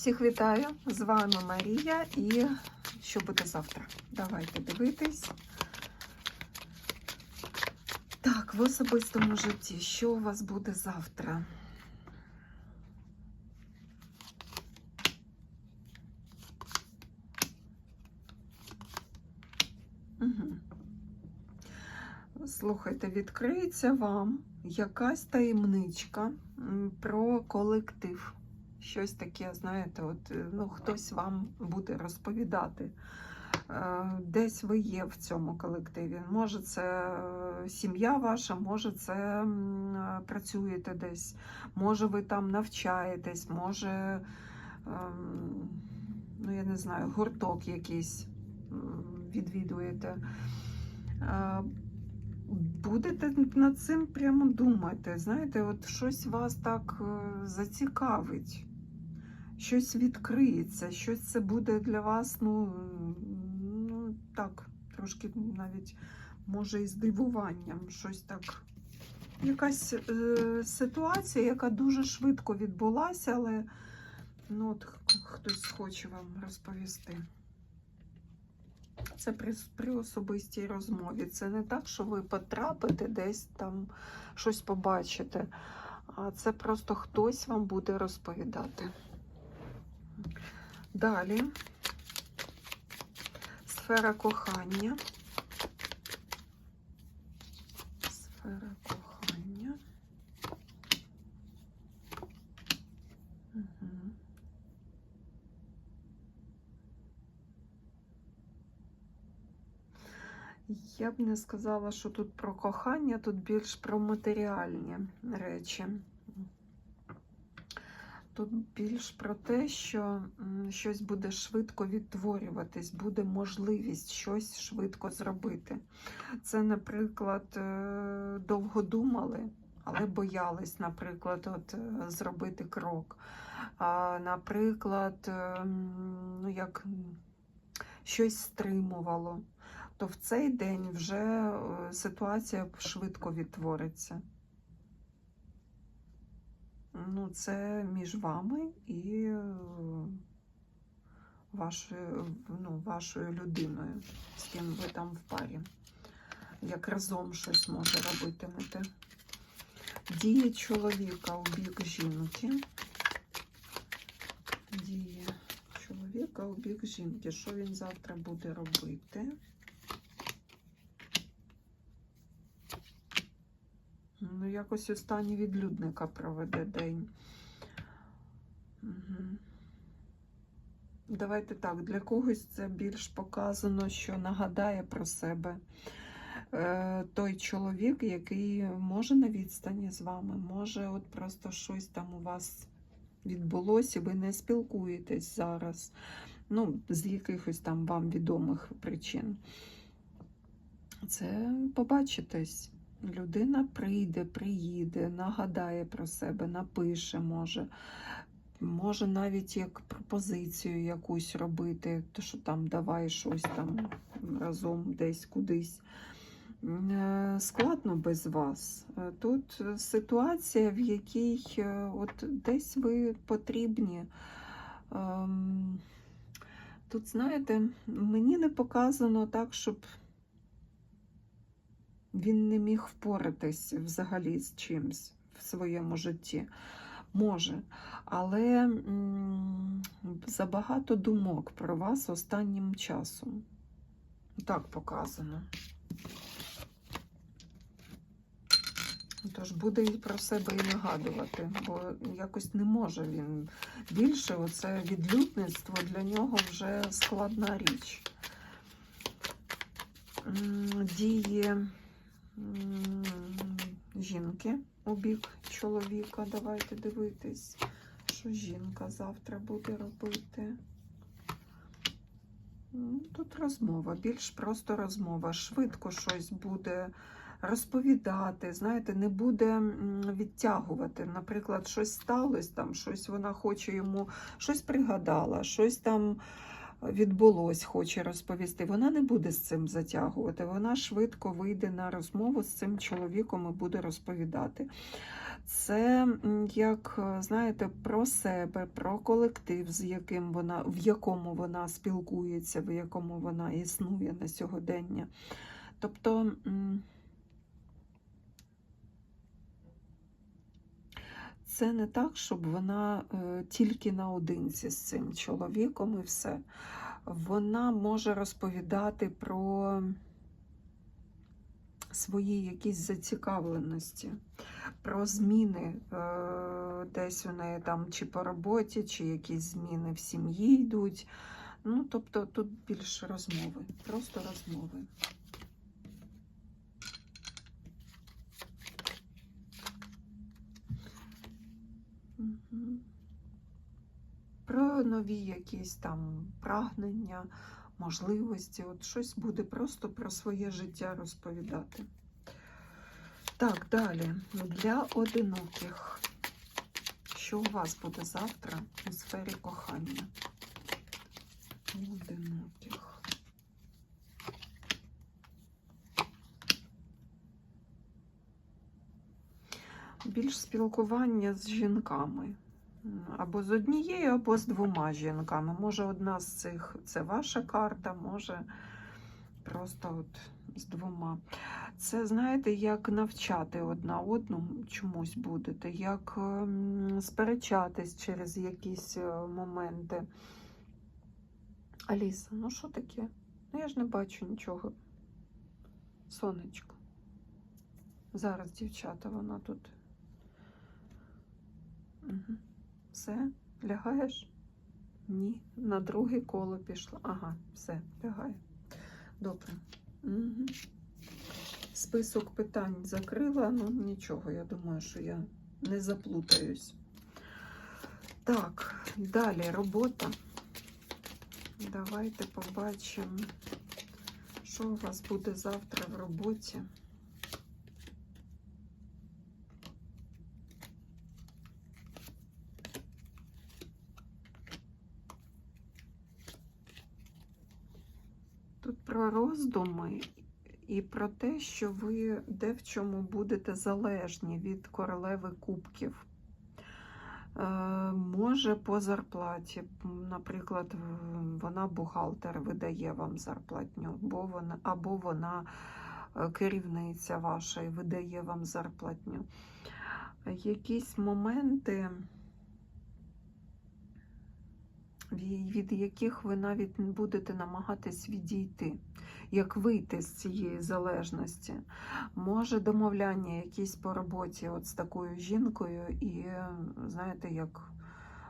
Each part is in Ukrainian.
Всіх вітаю! З вами Марія і що буде завтра? Давайте дивитись. Так, в особистому житті, що у вас буде завтра? Слухайте, відкриється вам якась таємничка про колектив. Щось таке, знаєте, от, е, ну, хтось вам буде розповідати. Е, Десь ви є в цьому колективі. Може, це е, сім'я ваша, може, це працюєте десь, може, ви там навчаєтесь, може, ем, ну, я не знаю, гурток якийсь відвідуєте. Будете над цим прямо думати. Знаєте, от щось вас так зацікавить, щось відкриється, щось це буде для вас, ну, ну так, трошки навіть може і здивуванням, щось так. Якась е, ситуація, яка дуже швидко відбулася, але ну, от хтось хоче вам розповісти. Це при, при особистій розмові. Це не так, що ви потрапите десь там щось побачите, а це просто хтось вам буде розповідати. Далі сфера кохання. Сфера кохання. Угу. Я б не сказала, що тут про кохання, тут більш про матеріальні речі. Тут більш про те, що щось буде швидко відтворюватись, буде можливість щось швидко зробити. Це, наприклад, е, довго думали, але боялись, наприклад, от, е, зробити крок. Наприклад, е, ну, як щось стримувало то в цей день вже ситуація швидко відтвориться. Ну, це між вами і е, вашою, ну, вашою людиною, з ким ви там в парі. Як разом щось може робитимете. Дії чоловіка у бік жінки. Дії чоловіка у бік жінки. Що він завтра буде робити? Ну, якось у стані відлюдника проведе день. Угу. Давайте так, для когось це більш показано, що нагадає про себе е, той чоловік, який може на відстані з вами, може, от просто щось там у вас відбулося, і ви не спілкуєтесь зараз. Ну, з якихось там вам відомих причин. Це побачитесь. Людина прийде, приїде, нагадає про себе, напише, може. Може навіть як пропозицію якусь робити, то що там давай щось там разом десь кудись. Е, Складно без вас. Е, Тут ситуація, в якій е, от десь ви потрібні. Ем, Тут, знаєте, мені не показано так, щоб він не міг впоратись взагалі з чимсь в своєму житті. Може, але м, забагато думок про вас останнім часом. Так показано. Тож буде і про себе і нагадувати, бо якось не може він більше. Оце відлюдництво для нього вже складна річ. Діє жінки у бік чоловіка. Давайте дивитись, що жінка завтра буде робити. Тут розмова, більш просто розмова. Швидко щось буде розповідати, знаєте, не буде відтягувати. Наприклад, щось сталося, там, щось вона хоче йому, щось пригадала, щось там відбулось, хоче розповісти. Вона не буде з цим затягувати. Вона швидко вийде на розмову з цим чоловіком і буде розповідати. Це як е, знаєте, про себе, про колектив, з яким вона, в якому вона спілкується, в якому вона існує на сьогодення. Тобто. м, Це не так, щоб вона е, тільки наодинці з цим чоловіком і все. Вона може розповідати про свої якісь зацікавленості, про зміни е, десь у неї там чи по роботі, чи якісь зміни в сім'ї йдуть. Ну, тобто тут більше розмови, просто розмови. Про нові якісь там прагнення, можливості. От щось буде просто про своє життя розповідати. Так, далі. Для одиноких. Що у вас буде завтра у сфері кохання? Одиноких. Більш спілкування з жінками. Або з однією, або з двома жінками. Може, одна з цих це ваша карта, може просто от з двома. Це, знаєте, як навчати одна одну чомусь будете, як ем, сперечатись через якісь е, моменти. Аліса, ну що таке? Ну я ж не бачу нічого. Сонечко. Зараз, дівчата, вона тут. Все, лягаєш? Ні, на друге коло пішла. Ага, все, лягає. Добре. Угу. Список питань закрила, ну нічого, я думаю, що я не заплутаюсь. Так, далі робота. Давайте побачимо, що у вас буде завтра в роботі. Тут про роздуми і про те, що ви де в чому будете залежні від королеви кубків. Е, може по зарплаті, наприклад, вона бухгалтер видає вам зарплатню, або вона, або вона е, керівниця ваша і видає вам зарплатню. Якісь моменти, від яких ви навіть будете намагатись відійти, як вийти з цієї залежності. Може, домовляння якісь по роботі от з такою жінкою, і знаєте, як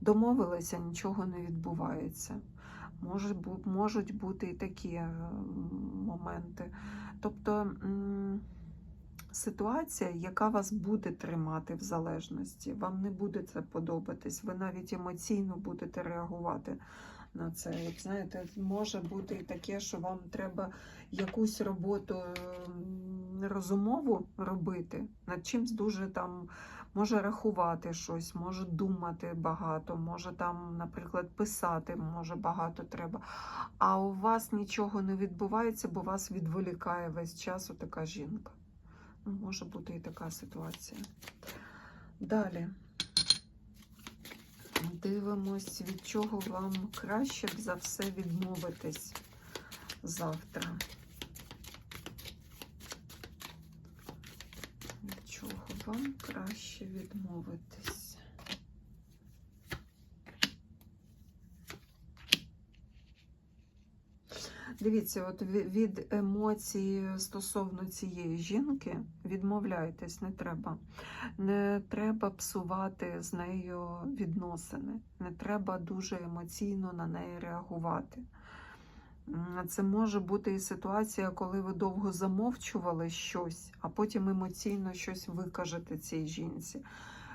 домовилися, нічого не відбувається. Може, можуть бути і такі е, моменти. Тобто ситуація, яка вас буде тримати в залежності, вам не буде це подобатись, ви навіть емоційно будете реагувати на це. Як знаєте, може бути і таке, що вам треба якусь роботу розумову робити, над чимсь дуже там може рахувати щось, може думати багато, може там, наприклад, писати, може багато треба. А у вас нічого не відбувається, бо вас відволікає весь час така жінка. Може бути і така ситуація. Далі. Дивимось, від чого вам краще б за все відмовитись завтра. Від чого вам краще відмовитись? Дивіться, от від емоцій стосовно цієї жінки відмовляйтесь, не треба. Не треба псувати з нею відносини, не треба дуже емоційно на неї реагувати. Це може бути і ситуація, коли ви довго замовчували щось, а потім емоційно щось викажете цій жінці.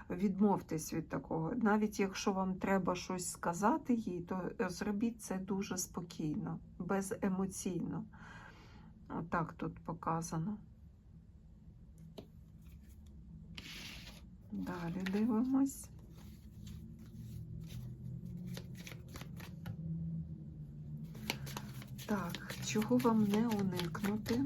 Відмовтесь від такого. Навіть якщо вам треба щось сказати їй, то зробіть це дуже спокійно, беземоційно. Отак тут показано. Далі дивимось. Так, чого вам не уникнути?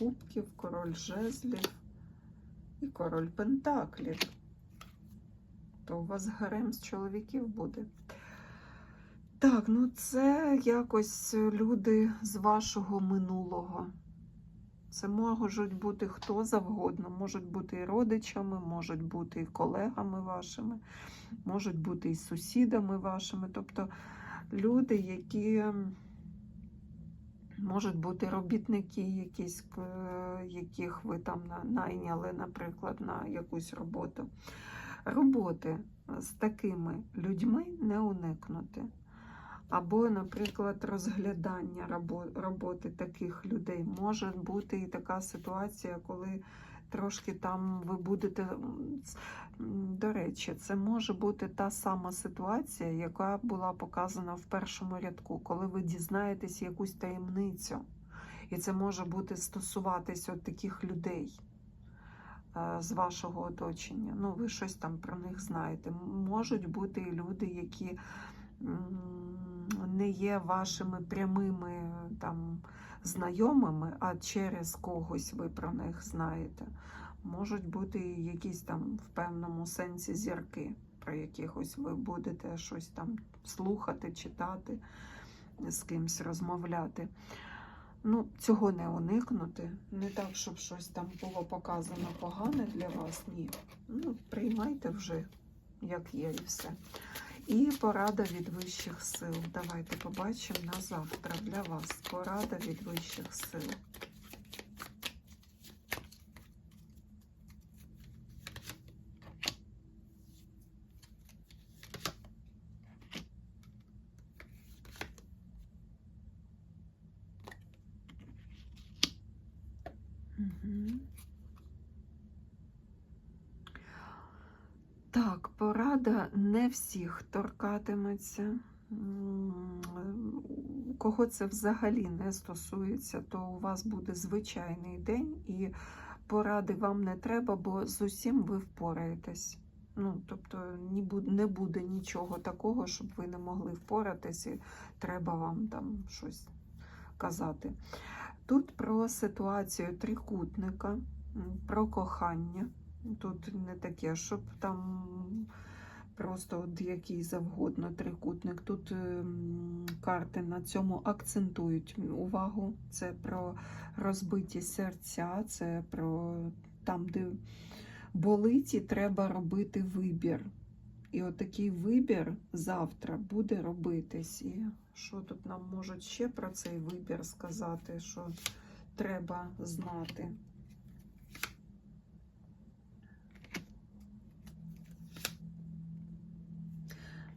Кубків, король жезлів і король пентаклів. То у вас гарем з чоловіків буде. Так, ну це якось люди з вашого минулого. Це можуть бути хто завгодно, можуть бути і родичами, можуть бути і колегами вашими, можуть бути і сусідами вашими. Тобто люди, які можуть бути робітники, якісь, е, яких ви там найняли, наприклад, на якусь роботу. Роботи з такими людьми не уникнути. Або, наприклад, розглядання роботи таких людей. Може бути і така ситуація, коли трошки там ви будете. До речі, це може бути та сама ситуація, яка була показана в першому рядку, коли ви дізнаєтесь якусь таємницю. І це може бути стосуватись от таких людей е, з вашого оточення. Ну, ви щось там про них знаєте. Можуть бути і люди, які не є вашими прямими там знайомими, а через когось ви про них знаєте. Можуть бути якісь там в певному сенсі зірки, про якихось ви будете щось там слухати, читати, з кимсь розмовляти. Ну, цього не уникнути. Не так, щоб щось там було показано погане для вас. Ні. Ну, приймайте вже, як є, і все. І порада від вищих сил. Давайте побачимо на завтра для вас. Порада від вищих сил. Мгм. Так, порада не всіх торкатиметься. Кого це взагалі не стосується, то у вас буде звичайний день, і поради вам не треба, бо з усім ви впораєтесь. Ну, тобто не буде нічого такого, щоб ви не могли впоратись, і треба вам там щось казати. Тут про ситуацію трикутника, про кохання. Тут не таке, щоб там просто от який завгодно трикутник. Тут ем, карти на цьому акцентують увагу. Це про розбиті серця, це про там, де болить, і треба робити вибір. І отакий вибір завтра буде робитись. І що тут нам можуть ще про цей вибір сказати, що треба знати?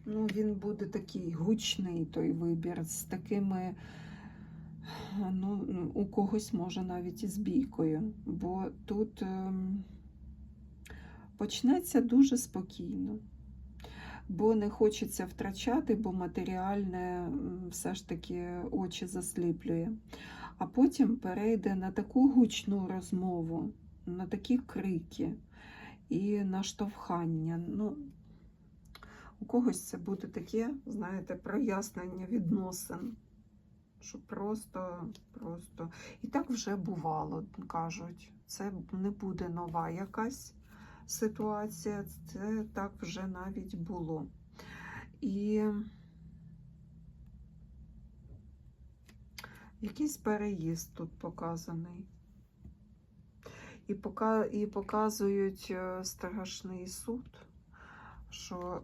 Ну, він буде такий гучний той вибір з такими, ну, у когось може навіть із бійкою, бо тут ем, почнеться дуже спокійно, бо не хочеться втрачати, бо матеріальне все ж таки очі засліплює. А потім перейде на таку гучну розмову, на такі крики і на штовхання. Ну, у когось це буде таке, знаєте, прояснення відносин. Що просто, просто. І так вже бувало, кажуть. Це не буде нова якась ситуація, це так вже навіть було. І якийсь переїзд тут показаний. І, пока, і показують е, страшний суд що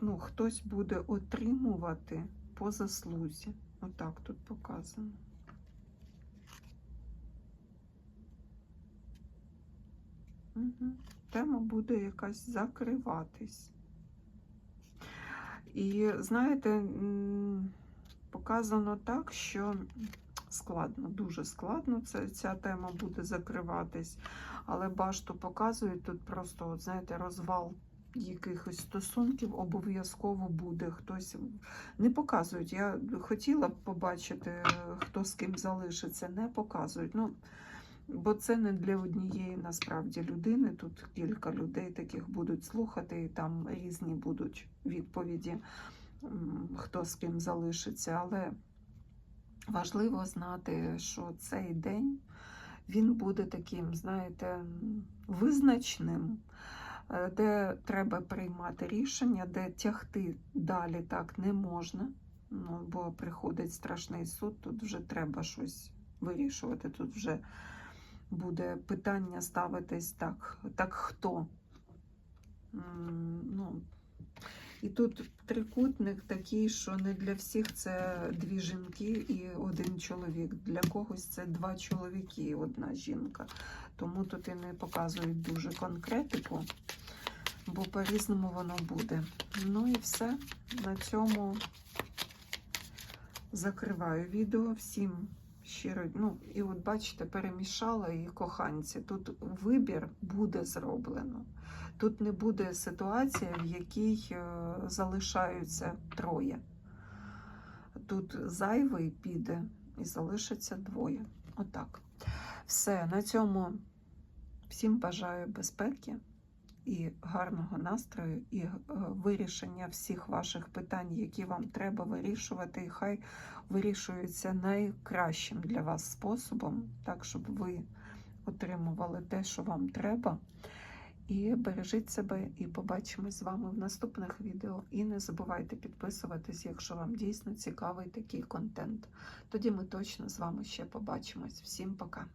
ну, хтось буде отримувати по заслузі. Отак тут показано. Угу. Тема буде якась закриватись. І знаєте, показано так, що складно, дуже складно це, ця тема буде закриватись, але башту показують тут просто, от, знаєте, розвал якихось стосунків обов'язково буде. Хтось не показують. Я хотіла б побачити, хто з ким залишиться, не показують. Ну, Бо це не для однієї насправді людини. Тут кілька людей таких будуть слухати, і там різні будуть відповіді, хто з ким залишиться. Але важливо знати, що цей день він буде таким, знаєте, визначним, де треба приймати рішення, де тягти далі так не можна. Ну, бо приходить страшний суд, тут вже треба щось вирішувати. Тут вже буде питання ставитись так, так хто. Ну, і тут трикутник такий, що не для всіх це дві жінки і один чоловік. Для когось це два чоловіки і одна жінка. Тому тут і не показують дуже конкретику, бо по-різному воно буде. Ну і все. На цьому закриваю відео. Всім щиро. Ну, і от бачите, перемішала і коханці. Тут вибір буде зроблено. Тут не буде ситуації, в якій е, залишаються троє. Тут зайвий піде і залишиться двоє. Отак. Все, на цьому всім бажаю безпеки і гарного настрою, і е, вирішення всіх ваших питань, які вам треба вирішувати. І хай вирішуються найкращим для вас способом, так, щоб ви отримували те, що вам треба. І бережіть себе, і побачимось з вами в наступних відео. І не забувайте підписуватись, якщо вам дійсно цікавий такий контент. Тоді ми точно з вами ще побачимось. Всім пока!